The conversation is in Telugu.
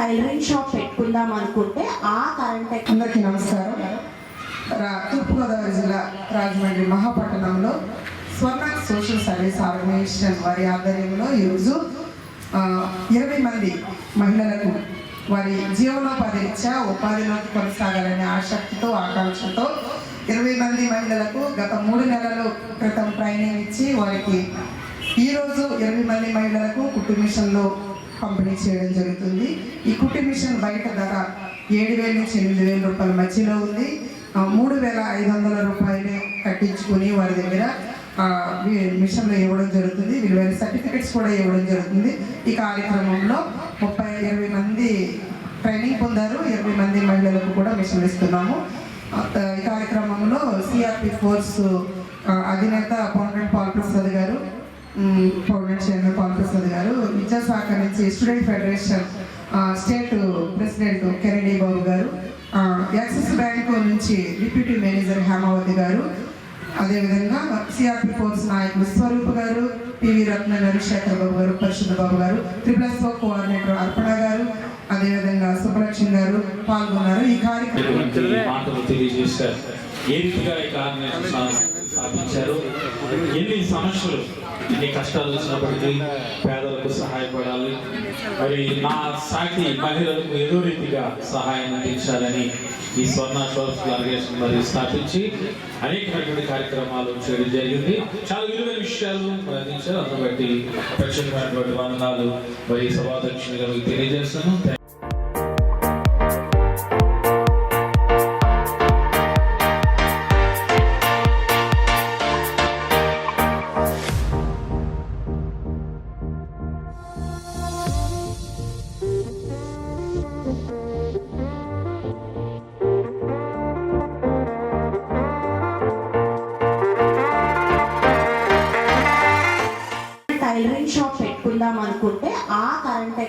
టైలరింగ్ షాప్ పెట్టుకుందాం అనుకుంటే ఆ కరెంట్ అందరికీ నమస్కారం. రా తూర్పుగోదావరి జిల్లా రాజమండ్రి మహాపట్టణంలో స్వర్ణ సోషల్ సర్వీస్ ఆర్గనైజేషన్ వారి ఆధ్వర్యంలో ఈరోజు ఇరవై మంది మహిళలకు వారి జీవనోపాధి రీత్యా ఉపాధిలోకి కొనసాగాలనే ఆసక్తితో ఆకాంక్షతో ఇరవై మంది మహిళలకు గత మూడు నెలల క్రితం ట్రైనింగ్ ఇచ్చి వారికి ఈరోజు ఇరవై మంది మహిళలకు కుట్టు మిషన్లో పంపిణీ చేయడం జరుగుతుంది. ఈ కుట్టి మిషన్ బయట ధర ఏడు వేల నుంచి ఎనిమిది వేల రూపాయల మధ్యలో ఉంది. మూడు వేల ఐదు వందల రూపాయలే కట్టించుకుని వారి దగ్గర మిషన్లో మిషన్లు ఇవ్వడం జరుగుతుంది. విలువైన సర్టిఫికెట్స్ కూడా ఇవ్వడం జరుగుతుంది. ఈ కార్యక్రమంలో ముప్పై ఇరవై మంది ట్రైనింగ్ పొందారు. ఇరవై మంది మహిళలకు కూడా మిషన్లు ఇస్తున్నాము. ఈ కార్యక్రమంలో సిఆర్పి ఫోర్స్ అధినేత పౌండెంట్ పాల్ ప్రసాద్ గారు పౌండెంట్ చైర్మన్ పాల్ గారు గారు విద్యాశాఖ నుంచి student federation state president Kennedy Babu గారు యాక్సిస్ బ్యాంకు నుంచి డిప్యూటీ మేనేజర్ హేమావతి గారు అదేవిధంగా సిఆర్పి ఫోర్స్ నాయకులు స్వరూప్ గారు పివి రత్న గారు శేఖర్ బాబు గారు పరిశుద్ధ బాబు గారు త్రిపుల్ ఎస్ కోఆర్డినేటర్ అర్పణ గారు అదేవిధంగా సుబ్బలక్ష్మి గారు పాల్గొన్నారు. ఈ కార్యక్రమం సాధించారు. స్థాపించారు ఎన్ని సమస్యలు ఎన్ని కష్టాలు వచ్చినప్పటికీ పేదలకు సహాయపడాలి. మరి నా సాటి మహిళలకు ఏదో రీతిగా సహాయం అందించాలని ఈ స్వర్ణ సోర్స్ ఆర్గనైజేషన్ మరి స్థాపించి అనేకమైనటువంటి కార్యక్రమాలు చేయడం జరిగింది. చాలా విలువైన విషయాలు మరి అందించారు. అందును బట్టి ప్రత్యేకమైనటువంటి వందనాలు. మరి సభాధ్యక్షుని గారికి తెలియజేస్తాను టైలరింగ్ షాప్ పెట్టుకుందాం అనుకుంటే ఆ కరెంట్